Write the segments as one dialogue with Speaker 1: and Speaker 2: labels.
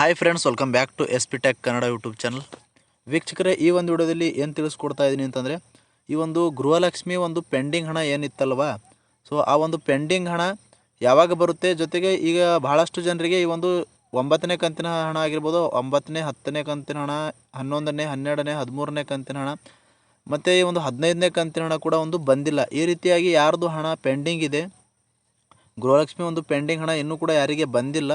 Speaker 1: Hi friends welcome back to S P tech Kannada YouTube channel ವೀಕ್ಷಕರೇ, ಈ ಒಂದು ವಿಡಿಯೋದಲ್ಲಿ ಏನು ತಿಳಿಸ್ಕೊಡ್ತಾ ಇದ್ದೀನಿ ಅಂತಂದರೆ, ಈ ಒಂದು ಗೃಹಲಕ್ಷ್ಮಿ ಒಂದು ಪೆಂಡಿಂಗ್ ಹಣ ಏನಿತ್ತಲ್ವ? ಸೊ ಆ ಒಂದು ಪೆಂಡಿಂಗ್ ಹಣ ಯಾವಾಗ ಬರುತ್ತೆ? ಜೊತೆಗೆ ಈಗ ಬಹಳಷ್ಟು ಜನರಿಗೆ ಈ ಒಂದು ಒಂಬತ್ತನೇ ಕಂತಿನ ಹಣ ಆಗಿರ್ಬೋದು, ಒಂಬತ್ತನೇ, ಹತ್ತನೇ ಕಂತಿನ ಹಣ, ಹನ್ನೊಂದನೇ, ಹನ್ನೆರಡನೇ, ಹದಿಮೂರನೇ ಕಂತಿನ ಹಣ, ಮತ್ತು ಈ ಒಂದು ಹದಿನೈದನೇ ಕಂತಿನ ಹಣ ಕೂಡ ಒಂದು ಬಂದಿಲ್ಲ. ಈ ರೀತಿಯಾಗಿ ಯಾರ್ದು ಹಣ ಪೆಂಡಿಂಗ್ ಇದೆ, ಗೃಹಲಕ್ಷ್ಮಿ ಒಂದು ಪೆಂಡಿಂಗ್ ಹಣ ಇನ್ನೂ ಕೂಡ ಯಾರಿಗೆ ಬಂದಿಲ್ಲ.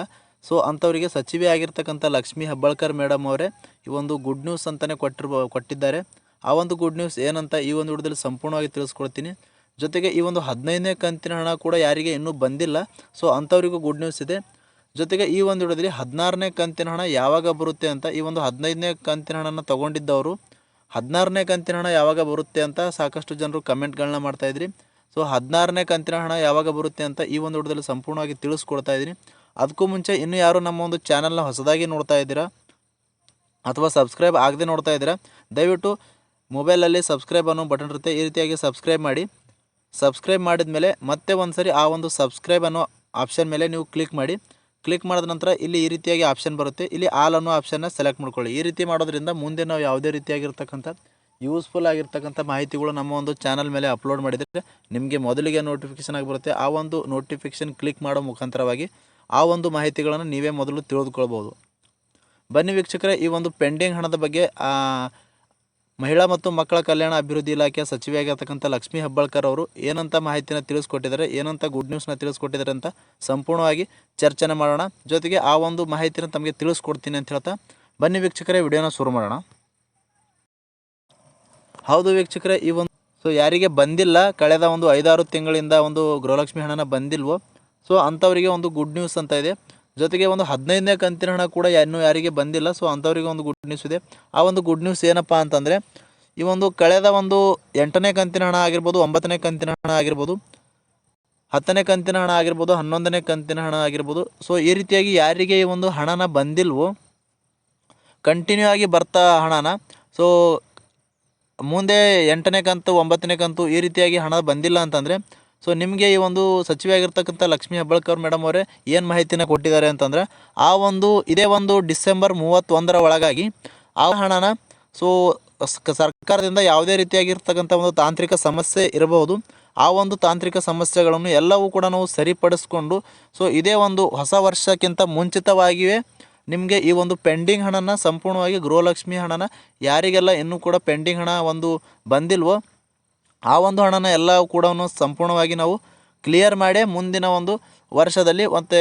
Speaker 1: ಸೊ ಅಂಥವರಿಗೆ ಸಚಿವೆ ಆಗಿರ್ತಕ್ಕಂಥ ಲಕ್ಷ್ಮೀ ಹೆಬ್ಬಾಳ್ಕರ್ ಮೇಡಮ್ ಅವರೇ, ಈ ಒಂದು ಗುಡ್ ನ್ಯೂಸ್ ಅಂತಲೇ ಕೊಟ್ಟಿರ್ಬೋ ಕೊಟ್ಟಿದ್ದಾರೆ. ಆ ಒಂದು ಗುಡ್ ನ್ಯೂಸ್ ಏನಂತ ಈ ಒಂದು ವಿಡಿಯೋದಲ್ಲಿ ಸಂಪೂರ್ಣವಾಗಿ ತಿಳಿಸ್ಕೊಡ್ತೀನಿ. ಜೊತೆಗೆ ಈ ಒಂದು ಹದಿನೈದನೇ ಕಂತಿನ ಹಣ ಕೂಡ ಯಾರಿಗೆ ಇನ್ನೂ ಬಂದಿಲ್ಲ. ಸೊ ಅಂಥವರಿಗೂ ಗುಡ್ ನ್ಯೂಸ್ ಇದೆ. ಜೊತೆಗೆ ಈ ಒಂದು ವಿಡಿಯೋದಲ್ಲಿ ಹದಿನಾರನೇ ಕಂತಿನ ಹಣ ಯಾವಾಗ ಬರುತ್ತೆ ಅಂತ, ಈ ಒಂದು ಹದಿನೈದನೇ ಕಂತಿನ ಹಣನ ತೊಗೊಂಡಿದ್ದವರು, ಹದಿನಾರನೇ ಕಂತಿನ ಹಣ ಯಾವಾಗ ಬರುತ್ತೆ ಅಂತ ಸಾಕಷ್ಟು ಜನರು ಕಮೆಂಟ್ಗಳನ್ನ ಮಾಡ್ತಾಯಿದ್ರಿ ಸೊ ಹದಿನಾರನೇ ಕಂತಿನ ಹಣ ಯಾವಾಗ ಬರುತ್ತೆ ಅಂತ ಈ ಒಂದು ವಿಡಿಯೋದಲ್ಲಿ ಸಂಪೂರ್ಣವಾಗಿ ತಿಳಿಸ್ಕೊಡ್ತಾ ಇದ್ದೀನಿ. ಅದಕ್ಕೂ ಮುಂಚೆ ಇನ್ನೂ ಯಾರು ನಮ್ಮ ಒಂದು ಚಾನಲ್ನ ಹೊಸದಾಗಿ ನೋಡ್ತಾ ಇದ್ದೀರಾ ಅಥವಾ ಸಬ್ಸ್ಕ್ರೈಬ್ ಆಗದೆ ನೋಡ್ತಾ ಇದ್ದೀರಾ, ದಯವಿಟ್ಟು ಮೊಬೈಲಲ್ಲಿ ಸಬ್ಸ್ಕ್ರೈಬ್ ಅನ್ನೋ ಬಟನ್ ಇರುತ್ತೆ, ಈ ರೀತಿಯಾಗಿ ಸಬ್ಸ್ಕ್ರೈಬ್ ಮಾಡಿ. ಸಬ್ಸ್ಕ್ರೈಬ್ ಮಾಡಿದ ಮೇಲೆ ಮತ್ತೆ ಒಂದು ಆ ಒಂದು ಸಬ್ಸ್ಕ್ರೈಬ್ ಅನ್ನೋ ಆಪ್ಷನ್ ಮೇಲೆ ನೀವು ಕ್ಲಿಕ್ ಮಾಡಿ. ಕ್ಲಿಕ್ ಮಾಡಿದ ನಂತರ ಇಲ್ಲಿ ಈ ರೀತಿಯಾಗಿ ಆಪ್ಷನ್ ಬರುತ್ತೆ. ಇಲ್ಲಿ ಆಲ್ ಅನ್ನೋ ಆಪ್ಷನ್ನ ಸೆಲೆಕ್ಟ್ ಮಾಡ್ಕೊಳ್ಳಿ. ಈ ರೀತಿ ಮಾಡೋದ್ರಿಂದ ಮುಂದೆ ನಾವು ಯಾವುದೇ ರೀತಿಯಾಗಿರ್ತಕ್ಕಂಥ ಯೂಸ್ಫುಲ್ ಆಗಿರ್ತಕ್ಕಂಥ ಮಾಹಿತಿಗಳು ನಮ್ಮ ಒಂದು ಚಾನಲ್ ಮೇಲೆ ಅಪ್ಲೋಡ್ ಮಾಡಿದರೆ ನಿಮಗೆ ಮೊದಲಿಗೆ ನೋಟಿಫಿಕೇಷನ್ ಆಗಿ ಬರುತ್ತೆ. ಆ ಒಂದು ನೋಟಿಫಿಕೇಷನ್ ಕ್ಲಿಕ್ ಮಾಡೋ ಮುಖಾಂತರವಾಗಿ ಆ ಒಂದು ಮಾಹಿತಿಗಳನ್ನು ನೀವೇ ಮೊದಲು ತಿಳಿದುಕೊಳ್ಬೋದು ಬನ್ನಿ ವೀಕ್ಷಕರೇ, ಈ ಒಂದು ಪೆಂಡಿಂಗ್ ಹಣದ ಬಗ್ಗೆ ಮಹಿಳಾ ಮತ್ತು ಮಕ್ಕಳ ಕಲ್ಯಾಣ ಅಭಿವೃದ್ಧಿ ಇಲಾಖೆಯ ಸಚಿವೆಯಾಗಿರ್ತಕ್ಕಂಥ ಲಕ್ಷ್ಮೀ ಹೆಬ್ಬಾಳ್ಕರ್ ಅವರು ಏನಂತ ಮಾಹಿತಿನ ತಿಳಿಸ್ಕೊಟ್ಟಿದ್ದಾರೆ, ಏನಂತ ಗುಡ್ ನ್ಯೂಸ್ನ ತಿಳಿಸ್ಕೊಟ್ಟಿದ್ದಾರೆ ಅಂತ ಸಂಪೂರ್ಣವಾಗಿ ಚರ್ಚೆನ ಮಾಡೋಣ. ಜೊತೆಗೆ ಆ ಒಂದು ಮಾಹಿತಿನ ತಮಗೆ ತಿಳಿಸ್ಕೊಡ್ತೀನಿ ಅಂತ ಹೇಳ್ತಾ, ಬನ್ನಿ ವೀಕ್ಷಕರೇ, ವಿಡಿಯೋನ ಶುರು ಮಾಡೋಣ. ಹೌದು ವೀಕ್ಷಕರೇ, ಈ ಒಂದು, ಸೊ ಯಾರಿಗೆ ಬಂದಿಲ್ಲ, ಕಳೆದ ಒಂದು ಐದಾರು ತಿಂಗಳಿಂದ ಒಂದು ಗೃಹಲಕ್ಷ್ಮಿ ಹಣನ ಬಂದಿಲ್ವೋ ಸೊ ಅಂಥವರಿಗೆ ಒಂದು ಗುಡ್ ನ್ಯೂಸ್ ಅಂತ ಇದೆ. ಜೊತೆಗೆ ಒಂದು ಹದಿನೈದನೇ ಕಂತಿನ ಹಣ ಕೂಡ ಇನ್ನೂ ಯಾರಿಗೆ ಬಂದಿಲ್ಲ. ಸೊ ಅಂಥವರಿಗೆ ಒಂದು ಗುಡ್ ನ್ಯೂಸ್ ಇದೆ. ಆ ಒಂದು ಗುಡ್ ನ್ಯೂಸ್ ಏನಪ್ಪ ಅಂತಂದರೆ, ಈ ಒಂದು ಕಳೆದ ಒಂದು ಎಂಟನೇ ಕಂತಿನ ಹಣ ಆಗಿರ್ಬೋದು, ಒಂಬತ್ತನೇ ಕಂತಿನ ಹಣ ಆಗಿರ್ಬೋದು, ಹತ್ತನೇ ಕಂತಿನ ಹಣ ಆಗಿರ್ಬೋದು, ಹನ್ನೊಂದನೇ ಕಂತಿನ ಹಣ ಆಗಿರ್ಬೋದು. ಸೊ ಈ ರೀತಿಯಾಗಿ ಯಾರಿಗೆ ಈ ಒಂದು ಹಣನ ಬಂದಿಲ್ವೋ ಕಂಟಿನ್ಯೂ ಆಗಿ ಬರ್ತಾ ಹಣನ ಸೊ ಮುಂದೆ ಎಂಟನೇ ಕಂತು, ಒಂಬತ್ತನೇ ಕಂತು ಈ ರೀತಿಯಾಗಿ ಹಣ ಬಂದಿಲ್ಲ ಅಂತಂದರೆ ಸೊ ನಿಮಗೆ ಈ ಒಂದು ಸಚಿವೆ ಆಗಿರ್ತಕ್ಕಂಥ ಲಕ್ಷ್ಮೀ ಹೆಬ್ಬಾಳ್ಕರ್ ಮೇಡಮ್ ಅವರೇ ಏನು ಮಾಹಿತಿನ ಕೊಟ್ಟಿದ್ದಾರೆ ಅಂತಂದರೆ, ಆ ಒಂದು, ಇದೇ ಒಂದು ಡಿಸೆಂಬರ್ ಮೂವತ್ತೊಂದರ ಒಳಗಾಗಿ ಆ ಹಣನ ಸೊ ಸರ್ಕಾರದಿಂದ ಯಾವುದೇ ರೀತಿಯಾಗಿರ್ತಕ್ಕಂಥ ಒಂದು ತಾಂತ್ರಿಕ ಸಮಸ್ಯೆ ಇರಬಹುದು. ಆ ಒಂದು ತಾಂತ್ರಿಕ ಸಮಸ್ಯೆಗಳನ್ನು ಎಲ್ಲವೂ ಕೂಡ ನಾವು ಸರಿಪಡಿಸ್ಕೊಂಡು ಸೊ ಇದೇ ಒಂದು ಹೊಸ ವರ್ಷಕ್ಕಿಂತ ಮುಂಚಿತವಾಗಿಯೇ ನಿಮಗೆ ಈ ಒಂದು ಪೆಂಡಿಂಗ್ ಹಣನ, ಸಂಪೂರ್ಣವಾಗಿ ಗೃಹಲಕ್ಷ್ಮಿ ಹಣನ ಯಾರಿಗೆಲ್ಲ ಇನ್ನೂ ಕೂಡ ಪೆಂಡಿಂಗ್ ಹಣ ಒಂದು ಬಂದಿಲ್ವೋ ಆ ಒಂದು ಹಣನ ಎಲ್ಲ ಕೂಡ ಸಂಪೂರ್ಣವಾಗಿ ನಾವು ಕ್ಲಿಯರ್ ಮಾಡಿ ಮುಂದಿನ ಒಂದು ವರ್ಷದಲ್ಲಿ ಮತ್ತು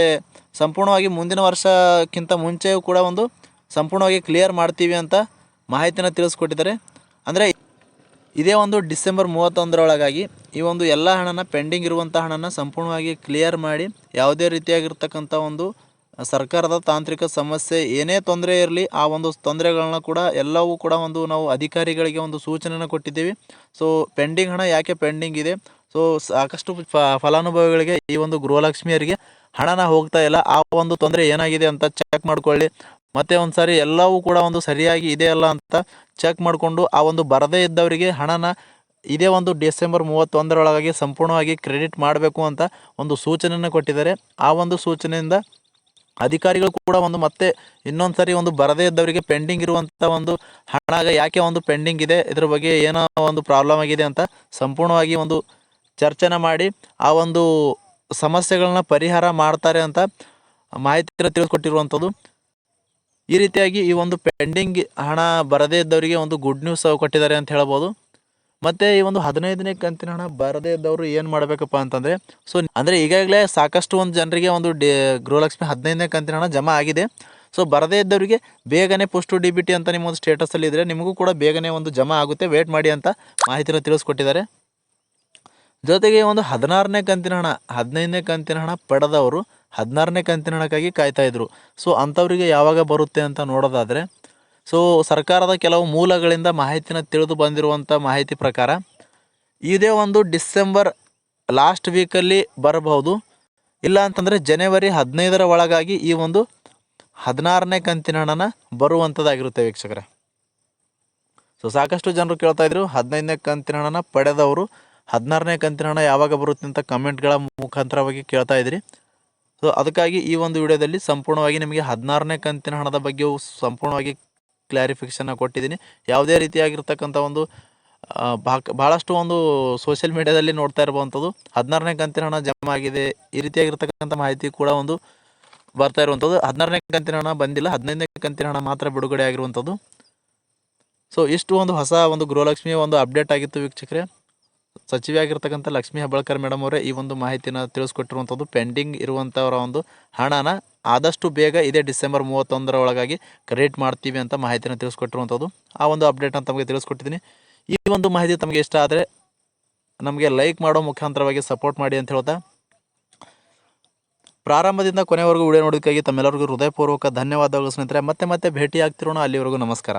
Speaker 1: ಸಂಪೂರ್ಣವಾಗಿ ಮುಂದಿನ ವರ್ಷಕ್ಕಿಂತ ಮುಂಚೆಯೂ ಕೂಡ ಒಂದು ಸಂಪೂರ್ಣವಾಗಿ ಕ್ಲಿಯರ್ ಮಾಡ್ತೀವಿ ಅಂತ ಮಾಹಿತಿನ ತಿಳಿಸ್ಕೊಟ್ಟಿದ್ದಾರೆ. ಅಂದರೆ ಇದೇ ಒಂದು ಡಿಸೆಂಬರ್ ಮೂವತ್ತೊಂದರೊಳಗಾಗಿ ಈ ಒಂದು ಎಲ್ಲ ಹಣನ ಪೆಂಡಿಂಗ್ ಇರುವಂಥ ಹಣನ ಸಂಪೂರ್ಣವಾಗಿ ಕ್ಲಿಯರ್ ಮಾಡಿ ಯಾವುದೇ ರೀತಿಯಾಗಿರ್ತಕ್ಕಂಥ ಒಂದು ಸರ್ಕಾರದ ತಾಂತ್ರಿಕ ಸಮಸ್ಯೆ ಏನೇ ತೊಂದರೆ ಇರಲಿ, ಆ ಒಂದು ತೊಂದರೆಗಳನ್ನ ಕೂಡ ಎಲ್ಲವೂ ಕೂಡ ಒಂದು ನಾವು ಅಧಿಕಾರಿಗಳಿಗೆ ಒಂದು ಸೂಚನೆನ ಕೊಟ್ಟಿದ್ದೀವಿ. ಸೊ ಪೆಂಡಿಂಗ್ ಹಣ ಯಾಕೆ ಪೆಂಡಿಂಗ್ ಇದೆ? ಸೊ ಸಾಕಷ್ಟು ಫಲಾನುಭವಿಗಳಿಗೆ ಈ ಒಂದು ಗೃಹಲಕ್ಷ್ಮಿಯರಿಗೆ ಹಣನ ಹೋಗ್ತಾ ಇಲ್ಲ. ಆ ಒಂದು ತೊಂದರೆ ಏನಾಗಿದೆ ಅಂತ ಚೆಕ್ ಮಾಡ್ಕೊಳ್ಳಿ. ಮತ್ತೆ ಒಂದು ಸಾರಿ ಎಲ್ಲವೂ ಕೂಡ ಒಂದು ಸರಿಯಾಗಿ ಇದೆಯಲ್ಲ ಅಂತ ಚೆಕ್ ಮಾಡಿಕೊಂಡು ಆ ಒಂದು ಬರದೇ ಇದ್ದವರಿಗೆ ಹಣನ ಇದೇ ಒಂದು ಡಿಸೆಂಬರ್ ಮೂವತ್ತೊಂದರೊಳಗಾಗಿ ಸಂಪೂರ್ಣವಾಗಿ ಕ್ರೆಡಿಟ್ ಮಾಡಬೇಕು ಅಂತ ಒಂದು ಸೂಚನೆಯನ್ನು ಕೊಟ್ಟಿದ್ದಾರೆ. ಆ ಒಂದು ಸೂಚನೆಯಿಂದ ಅಧಿಕಾರಿಗಳು ಕೂಡ ಒಂದು ಮತ್ತೆ ಇನ್ನೊಂದು ಸರಿ ಒಂದು ಬರದೇ ಇದ್ದವರಿಗೆ ಪೆಂಡಿಂಗ್ ಇರುವಂಥ ಒಂದು ಹಣ ಯಾಕೆ ಒಂದು ಪೆಂಡಿಂಗ್ ಇದೆ? ಇದ್ರ ಬಗ್ಗೆ ಏನೋ ಒಂದು ಪ್ರಾಬ್ಲಮ್ ಆಗಿದೆ ಅಂತ ಸಂಪೂರ್ಣವಾಗಿ ಒಂದು ಚರ್ಚೆನ ಮಾಡಿ ಆ ಒಂದು ಸಮಸ್ಯೆಗಳನ್ನ ಪರಿಹಾರ ಮಾಡ್ತಾರೆ ಅಂತ ಮಾಹಿತಿ ತಿಳಿಸ್ಕೊಟ್ಟಿರುವಂಥದ್ದು. ಈ ರೀತಿಯಾಗಿ ಈ ಒಂದು ಪೆಂಡಿಂಗ್ ಹಣ ಬರದೇ ಇದ್ದವರಿಗೆ ಒಂದು ಗುಡ್ ನ್ಯೂಸ್ ಕೊಟ್ಟಿದ್ದಾರೆ ಅಂತ ಹೇಳ್ಬೋದು. ಮತ್ತು ಈ ಒಂದು ಹದಿನೈದನೇ ಕಂತಿನ ಹಣ ಬರದೇ ಇದ್ದವರು ಏನು ಮಾಡಬೇಕಪ್ಪ ಅಂತಂದರೆ ಸೊ ಅಂದರೆ ಈಗಾಗಲೇ ಸಾಕಷ್ಟು ಒಂದು ಜನರಿಗೆ ಒಂದು ಗೃಹಲಕ್ಷ್ಮಿ ಹದಿನೈದನೇ ಕಂತಿನ ಹಣ ಜಮಾ ಆಗಿದೆ. ಸೊ ಬರದೇ ಇದ್ದವರಿಗೆ ಬೇಗನೆ ಪೋಸ್ಟು ಡಿ ಬಿ ಟಿ ಅಂತ ನಿಮ್ಮ ಒಂದು ಸ್ಟೇಟಸಲ್ಲಿ ಇದ್ರೆ ನಿಮಗೂ ಕೂಡ ಬೇಗನೆ ಒಂದು ಜಮಾ ಆಗುತ್ತೆ. ವೇಟ್ ಮಾಡಿ ಅಂತ ಮಾಹಿತಿನ ತಿಳಿಸ್ಕೊಟ್ಟಿದ್ದಾರೆ. ಜೊತೆಗೆ ಒಂದು ಹದಿನಾರನೇ ಕಂತಿನ ಹಣ ಹದಿನೈದನೇ ಕಂತಿನ ಹಣ ಪಡೆದವರು ಹದಿನಾರನೇ ಕಂತಿನ ಹಣಕ್ಕಾಗಿ ಕಾಯ್ತಾ ಇದ್ರು. ಸೊ ಅಂಥವ್ರಿಗೆ ಯಾವಾಗ ಬರುತ್ತೆ ಅಂತ ನೋಡೋದಾದರೆ ಸೊ ಸರ್ಕಾರದ ಕೆಲವು ಮೂಲಗಳಿಂದ ಮಾಹಿತಿನ ತಿಳಿದು ಬಂದಿರುವಂಥ ಮಾಹಿತಿ ಪ್ರಕಾರ, ಇದೇ ಒಂದು ಡಿಸೆಂಬರ್ ಲಾಸ್ಟ್ ವೀಕಲ್ಲಿ ಬರಬಹುದು. ಇಲ್ಲ ಅಂತಂದರೆ ಜನವರಿ ಹದಿನೈದರ ಒಳಗಾಗಿ ಈ ಒಂದು ಹದಿನಾರನೇ ಕಂತಿನ ಹಣನ ಬರುವಂಥದ್ದಾಗಿರುತ್ತೆ ವೀಕ್ಷಕರೇ. ಸೊ ಸಾಕಷ್ಟು ಜನರು ಕೇಳ್ತಾ ಇದ್ರು, ಹದಿನೈದನೇ ಕಂತಿನ ಹಣನ ಪಡೆದವರು ಹದಿನಾರನೇ ಕಂತಿನ ಹಣ ಯಾವಾಗ ಬರುತ್ತೆ ಅಂತ ಕಮೆಂಟ್ಗಳ ಮುಖಾಂತರವಾಗಿ ಕೇಳ್ತಾ ಇದ್ರಿ. ಸೊ ಅದಕ್ಕಾಗಿ ಈ ಒಂದು ವಿಡಿಯೋದಲ್ಲಿ ಸಂಪೂರ್ಣವಾಗಿ ನಿಮಗೆ ಹದಿನಾರನೇ ಕಂತಿನ ಹಣದ ಬಗ್ಗೆಯೂ ಸಂಪೂರ್ಣವಾಗಿ ಕ್ಲಾರಿಫಿಕೇಷನ್ನ ಕೊಟ್ಟಿದ್ದೀನಿ. ಯಾವುದೇ ರೀತಿಯಾಗಿರ್ತಕ್ಕಂಥ ಒಂದು ಭಾಕ್ ಭಾಳಷ್ಟು ಒಂದು ಸೋಷಿಯಲ್ ಮೀಡ್ಯಾದಲ್ಲಿ ನೋಡ್ತಾ ಇರುವಂಥದ್ದು ಹದಿನಾರನೇ ಕಂತಿನ ಹಣ ಜಮಾ ಆಗಿದೆ. ಈ ರೀತಿಯಾಗಿರ್ತಕ್ಕಂಥ ಮಾಹಿತಿ ಕೂಡ ಒಂದು ಬರ್ತಾ ಇರುವಂಥದ್ದು. ಹದಿನಾರನೇ ಕಂತಿನ ಹಣ ಬಂದಿಲ್ಲ. ಹದಿನೈದನೇ ಕಂತಿನ ಹಣ ಮಾತ್ರ ಬಿಡುಗಡೆ ಆಗಿರುವಂಥದ್ದು. ಸೊ ಇಷ್ಟು ಒಂದು ಹೊಸ ಒಂದು ಗೃಹಲಕ್ಷ್ಮಿಯ ಒಂದು ಅಪ್ಡೇಟ್ ಆಗಿತ್ತು ವೀಕ್ಷಕರೇ. ಸಚಿವೆ ಆಗಿರ್ತಕ್ಕಂಥ ಲಕ್ಷ್ಮೀ ಹೆಬ್ಬಾಳ್ಕರ್ ಮೇಡಮ್ ಅವರೇ, ಈ ಒಂದು ಮಾಹಿತಿನ ತಿಳಿಸ್ಕೊಟ್ಟಿರುವಂಥದ್ದು ಪೆಂಡಿಂಗ್ ಇರುವಂಥವರ ಒಂದು ಹಣನ ಆದಷ್ಟು ಬೇಗ ಇದೇ ಡಿಸೆಂಬರ್ ಮೂವತ್ತೊಂದರ ಒಳಗಾಗಿ ಕ್ರೆಡಿಟ್ ಮಾಡ್ತೀವಿ ಅಂತ ಮಾಹಿತಿನ ತಿಳಿಸ್ಕೊಟ್ಟಿರುವಂಥದ್ದು. ಆ ಒಂದು ಅಪ್ಡೇಟ್ನ ತಮಗೆ ತಿಳಿಸ್ಕೊಟ್ಟಿದ್ದೀನಿ. ಈ ಒಂದು ಮಾಹಿತಿ ತಮಗೆ ಇಷ್ಟ ಆದರೆ ನಮಗೆ ಲೈಕ್ ಮಾಡೋ ಮುಖಾಂತರವಾಗಿ ಸಪೋರ್ಟ್ ಮಾಡಿ ಅಂತ ಹೇಳ್ತಾ. ಪ್ರಾರಂಭದಿಂದ ಕೊನೆವರೆಗೂ ವಿಡಿಯೋ ನೋಡೋದಕ್ಕಾಗಿ ತಮ್ಮೆಲ್ಲರಿಗೂ ಹೃದಯಪೂರ್ವಕ ಧನ್ಯವಾದಗಳು ಸ್ನೇಹಿತರೆ. ಮತ್ತೆ ಮತ್ತೆ ಭೇಟಿ ಆಗ್ತಿರೋಣ ಅಲ್ಲಿವರೆಗೂ ನಮಸ್ಕಾರ.